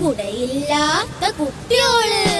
കുടയില്ലാത്ത കുട്ടിയോൾ.